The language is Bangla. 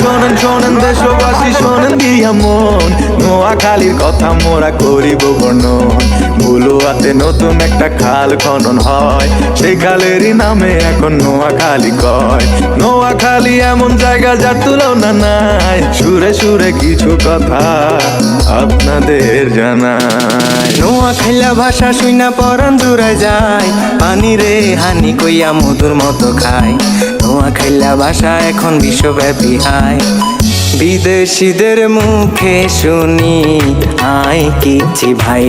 শোনেন শোনেন দেশবাসী শোনেন দিয়া মন নোয়াখালীর কথা মোরা করিব বর্ণন। ভুলো ভুলুয়াতে নতুন একটা খাল খনন হয়। সেই খালেরই নামে এখন নোয়াখালী কয়। নোয়াখালী এমন জায়গা যার তুলনা নাই। সুরে সুরে কিছু কথা আপনাদের জানাই। নোয়া খাইলা ভাষা শুইনা পরান জুড়ে যায়। পানি রে হানি কইয়া মধুর মতো খায়। নোয়া খাইলা ভাষা এখন বিশ্বব্যাপী হায়। বিদেশিদের মুখে শুনি, আয় কিছি ভাই।